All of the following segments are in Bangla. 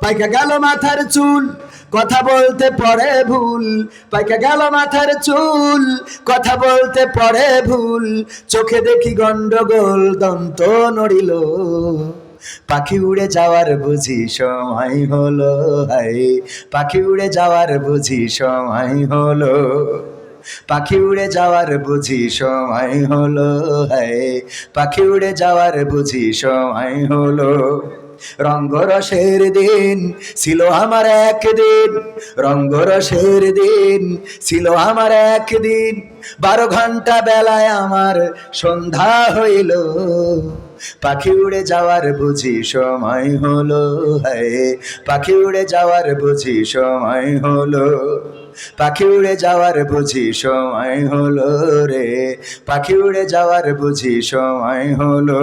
পাইকা গেল মাথার চুল, কথা বলতে পড়ে ভুল। পাইকা গেল মাথার চুল, কথা বলতে পড়ে ভুল। চোখে দেখি গন্ডগোল দন্ত নড়িল। পাখি উড়ে যাওয়ার বুঝি সময় হলো হাই পাখি উড়ে যাওয়ার বুঝি সময় হলো। পাখি উড়ে যাওয়ার বুঝি সময় হলো, হায়। পাখি উড়ে যাওয়ার বুঝি সময় হলো। রঙ্গরসের দিন ছিল আমার একদিন, রঙ্গরসের দিন ছিল আমার একদিন। বারো ঘণ্টা বেলায় আমার সন্ধ্যা হইল, পাখি উড়ে যাওয়ার বুঝি সময় হলো, হায়, পাখি উড়ে যাওয়ার বুঝি সময় হলো, পাখি উড়ে যাওয়ার বুঝি সময় হলো রে, পাখি উড়ে যাওয়ার বুঝি সময় হলো।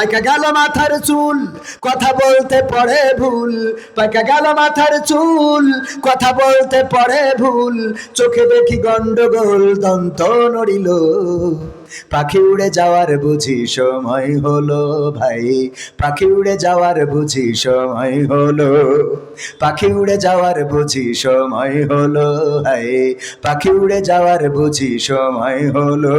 পাইকা গেল মাথার চুল, কথা বলতে পড়ে ভুল। পাইকা গেল মাথার চুল, কথা বলতে পড়ে ভুল। চোখে দেখি গন্ডগোল দন্ত নড়িল। পাখি উড়ে যাওয়ার বুঝি সময় হলো ভাই। পাখি উড়ে যাওয়ার বুঝি সময় হলো। পাখি উড়ে যাওয়ার বুঝি সময় হলো ভাই। পাখি উড়ে যাওয়ার বুঝি সময় হলো।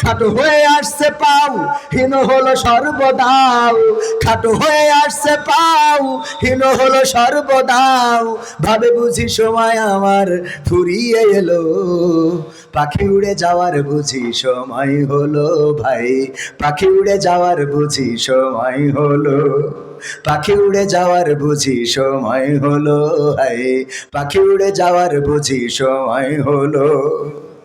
খাটো হয়ে আসছে পাও, হীন হলো সর্বদাও। খাটো হয়ে আসছে পাও, হীন হলো সর্বদাও। ভাবে বুঝি সময় আমার ফুরিয়ে এলো, পাখি উড়ে যাওয়ার বুঝি সময় হলো ভাই। পাখি উড়ে যাওয়ার বুঝি সময় হলো, পাখি উড়ে যাওয়ার বুঝি সময় হলো হাই পাখি উড়ে যাওয়ার বুঝি সময় হলো।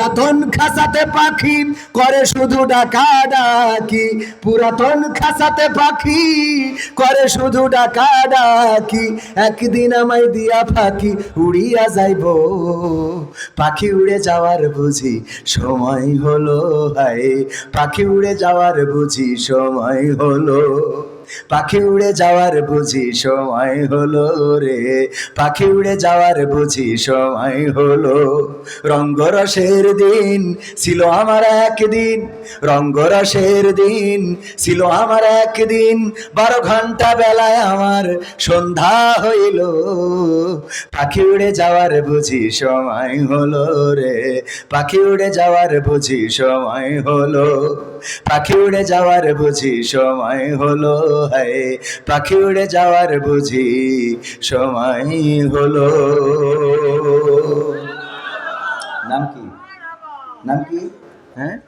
পুরাতন খাসাতে পাখি করে শুধু ডাকা ডাকি পুরাতন খাসাতে পাখি করে শুধু ডাকা ডাকি একদিন আমায় দিয়া ফাঁকি উড়িয়া যাইব। পাখি উড়ে যাওয়ার বুঝি সময় হলো হায়। পাখি উড়ে যাওয়ার বুঝি সময় হলো। পাখি উড়ে যাওয়ার বুঝি সময় হলো রে। পাখি উড়ে যাওয়ার বুঝি সময় হলো। রঙ্গরসের দিন ছিল আমার একদিন। রঙ্গরসের দিন ছিল আমার একদিন। বারো ঘণ্টা বেলায় আমার সন্ধ্যা হইল। পাখি উড়ে যাওয়ার বুঝি সময় হলো রে। পাখি উড়ে যাওয়ার বুঝি সময় হলো। পাখি উড়ে যাওয়ার বুঝি সময় হলো, হায়। পাখি উড়ে যাওয়ার বুঝি সময় হলো। নাম কি? নাম কি? হ্যাঁ?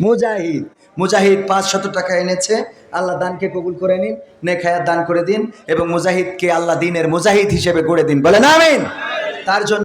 মুজাহিদ। মুজাহিদ পাঁচ শত টাকা এনেছে। আল্লাহ দানকে কবুল করে নিন নেখায়াত দান করে দিন এবং মুজাহিদকে আল্লাহ দিনের মুজাহিদ হিসেবে গড়ে দিন। বলেন, আমিন। তার জন্য